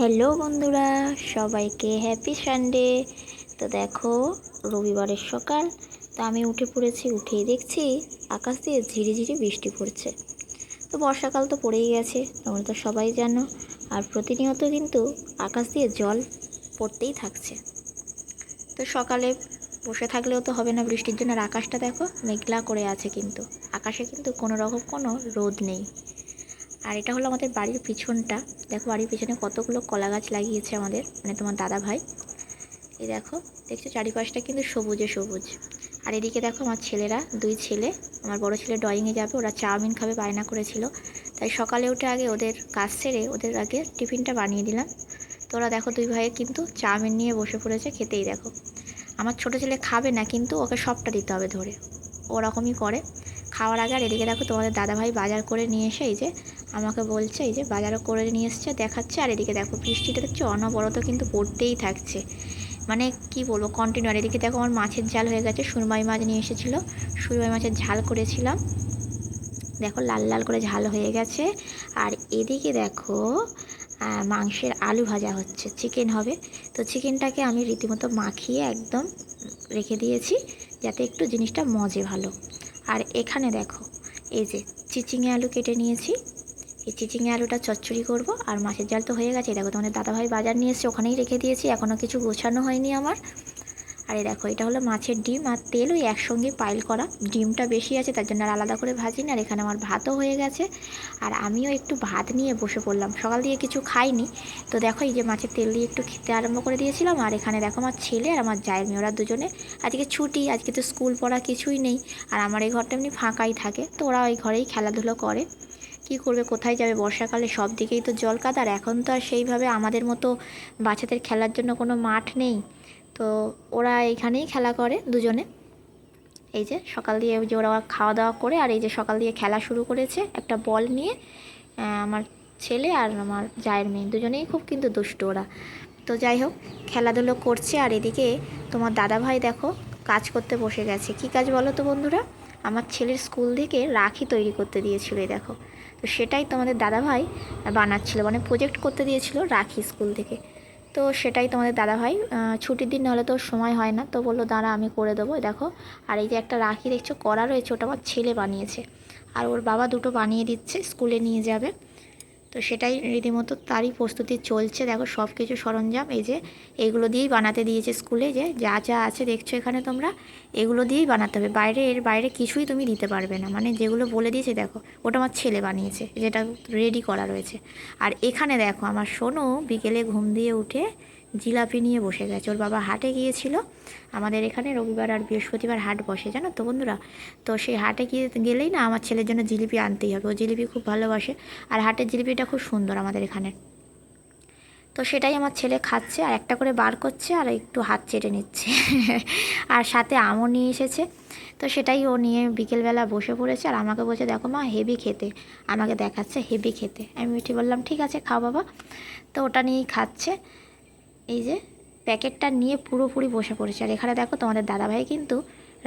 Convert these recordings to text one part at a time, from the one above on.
Hello বন্ধুরা, সবাইকে happy Sunday তো দেখো, রবিবারের সকাল, তো আমি উঠে পড়েছি, উঠেই দেখছি আকাশ দিয়ে ঝিরি ঝিরি বৃষ্টি পড়ছে। তো বর্ষাকাল তো পড়েই গেছে, তোমরা তো সবাই জানো, আর প্রতিনিয়ত কিন্তু আকাশ দিয়ে জল পড়তেই থাকছে। তো সকালে বসে থাকলেও তো হবে না বৃষ্টির জন্য, আর আকাশটা দেখো, মেঘলা করে আছে কিন্তু। আকাশে কিন্তু কোনো রকম কোনো রোদ নেই। আর এটা হলো আমাদের বাড়ির পিছনটা। দেখো বাড়ির পিছনে কতগুলো কলা গাছ লাগিয়েছে আমাদের মানে তোমার দাদা ভাই এই দেখো, দেখছ চারিপাশটা কিন্তু সবুজে সবুজ। আর এদিকে দেখো আমার ছেলেরা, দুই ছেলে, আমার বড় ছেলে ড্রয়িংয়ে যাবে, ওরা চাউমিন খাবে, বায়না করেছিল। তাই সকালে উঠে আগে ওদের কাজ সেরে ওদের আগে টিফিনটা বানিয়ে দিলাম। তো ওরা দেখো দুই ভাইয়ে কিন্তু চাউমিন নিয়ে বসে পড়েছে খেতেই দেখো। আমার ছোটো ছেলে খাবে না, কিন্তু ওকে সবটা দিতে হবে ধরে। ওরকমই করে। খাওয়ার আগে আর এদিকে দেখো তোমাদের দাদাভাই বাজার করে নিয়ে এসে এই যে আমাকে বলছে, এই যে বাজারও করে নিয়ে এসছে, দেখাচ্ছে, আর এদিকে দেখো বৃষ্টিটা দেখছ, অনবরত কিন্তু পড়তেই থাকছে। মানে কি বলব কন্টিনিউ আর এদিকে দেখো আমার মাছের ঝাল হয়ে গেছে, সুরমাই মাছ নিয়ে এসেছিল, সুরমাই মাছের ঝাল করেছিলাম। দেখো লাল লাল করে ঝাল হয়ে গেছে, আর এদিকে দেখো মাংসের আলু ভাজা হচ্ছে চিকেন হবে। তো চিকেনটাকে আমি রীতিমতো মাখিয়ে একদম রেখে দিয়েছি, যাতে একটু জিনিসটা মজে ভালো। আর এখানে দেখো, এই যে চিচিঙে আলু কেটে নিয়েছি। এই চিচিঙে আলুটা চচ্চড়ি করব, আর মাছের জাল তো হয়ে গেছে। দেখো তোমাদের দাদাভাই বাজার নিয়ে এসছে, ওখানেই রেখে দিয়েছি এখনও কিছু গোছানো হয়নি আমার। আর এই দেখো, এটা হলো মাছের ডিম আর তেল ওই একসঙ্গে পাইল করা। ডিমটা বেশি আছে, তার জন্য আর আলাদা করে ভাজি না। আর এখানে আমার ভাতও হয়ে গেছে। আর আমিও একটু ভাত নিয়ে বসে পড়লাম। সকাল দিয়ে কিছু খাইনি। তো দেখো, এই যে মাছের তেল দিয়ে একটু খেতে আরম্ভ করে দিয়েছিলাম। আর এখানে দেখো, আমার ছেলে আর আমার জায়ের মেয়ে ওরা দুজনে আজকে ছুটি, আজকে তো স্কুল পড়া কিছুই নেই। আর আমার এই ঘরটা এমনি ফাঁকাই থাকে। তো ওরা ওই ঘরেই খেলাধুলো করে। কি করবে, কোথায় যাবে? বর্ষাকালে সব দিকেই তো জল কাদার এখন তো আর সেইভাবে আমাদের মতো বাচ্চাদের খেলার জন্য কোনো মাঠ নেই। তো ওরা এইখানেই খেলা করে দুজনে। এই যে সকাল দিয়ে যে ওরা খাওয়া দাওয়া করে আর এই যে সকাল দিয়ে খেলা শুরু করেছে একটা বল নিয়ে আমার ছেলে আর আমার জায়ের মেয়ে। দুজনেই খুব কিন্তু দুষ্ট ওরা। তো যাই হোক, খেলাধুলো করছে আর এদিকে তোমার দাদা ভাই দেখো কাজ করতে বসে গেছে। কি কাজ বলো তো বন্ধুরা? আমার ছেলের স্কুল থেকে রাখি তৈরি করতে দিয়েছিল দেখো। তো সেটাই তোমাদের দাদাভাই বানাচ্ছিল মানে প্রজেক্ট করতে দিয়েছিল রাখি স্কুল থেকে। তো সেটাই তোমাদের দাদা ভাই। ছুটির দিন নাহলে তো সময় হয় না। তো বলল, দাঁড়া, আমি করে দেবো দেখো। আর এই যে একটা রাখি দেখছ করা রয়েছে, ওটা আমার ছেলে বানিয়েছে। আর ওর বাবা দুটো বানিয়ে দিচ্ছে, স্কুলে নিয়ে যাবে। তো সেটাই রীতিমতো তারই প্রস্তুতি চলছে। দেখো সব কিছু সরঞ্জাম, এই যে এগুলো দিয়েই বানাতে দিয়েছে স্কুলে যে, যা যা আছে দেখছ এখানে তোমরা, এগুলো দিয়েই বানাতে হবে। বাইরে, এর বাইরে কিছুই তুমি দিতে পারবে না। মানে যেগুলো বলে দিয়েছে, দেখো, ওটা আমার ছেলে বানিয়েছে, যেটা রেডি করা রয়েছে। আর এখানে দেখো, আমার শোনো বিকেলে ঘুম দিয়ে উঠে জিলাপি নিয়ে বসে গেছে ওর বাবা হাটে গিয়েছিল। আমাদের এখানে রবিবার আর বৃহস্পতিবার হাট বসে, জানো তো বন্ধুরা? তো সেই হাটে গিয়ে গেলেই না আমার ছেলের জন্য জিলিপি আনতেই হবে। ও জিলিপি খুব ভালোবাসে আর হাটের জিলিপিটা খুব সুন্দর আমাদের এখানে। তো সেটাই আমার ছেলে খাচ্ছে আর একটা করে বার করছে আর একটু হাত চেটে নিচ্ছে। আর সাথে আমও নিয়ে এসেছে। তো সেটাই ও নিয়ে বিকেলবেলা বসে পড়েছে আর আমাকে বলছে, দেখো মা হেভি খেতে। আমাকে দেখাচ্ছে হেভি খেতে। আমি মিঠি বললাম, ঠিক আছে, খাও বাবা। তো ওটা নিয়েই খাচ্ছে। এই যে প্যাকেটটা নিয়ে পুরোপুরি বসে পড়েছে। আর এখানে দেখো তোমাদের দাদাভাই কিন্তু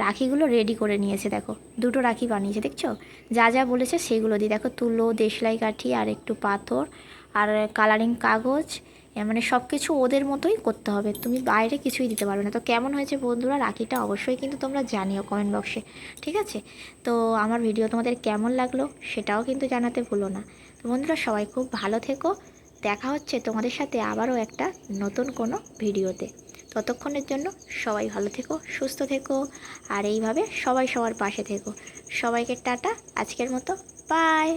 রাখিগুলো রেডি করে নিয়েছে, দেখো। দুটো রাখি বানিয়েছে, দেখছ? যা যা বলেছে সেগুলো দিয়ে, দেখো, তুলো, দেশলাই কাঠি, আর একটু পাথর, আর কালারিং কাগজ মানে সব কিছু ওদের মতোই করতে হবে। তুমি বাইরে কিছুই দিতে পারবে না। তো কেমন হয়েছে বন্ধুরা? রাখিটা অবশ্যই কিন্তু তোমরা জানিও কমেন্ট বক্সে ঠিক আছে? তো আমার ভিডিও তোমাদের কেমন লাগল সেটাও কিন্তু জানাতে ভুলো না। তো বন্ধুরা, সবাই খুব ভালো থেকো। দেখা হচ্ছে তোমাদের সাথে আবারও একটা নতুন কোনো ভিডিওতে। ততক্ষণের জন্য সবাই ভালো থেকো, সুস্থ থেকো, আর এইভাবে সবাই সবার পাশে থেকো। সবাইকে টাটা, আজকের মতো বাই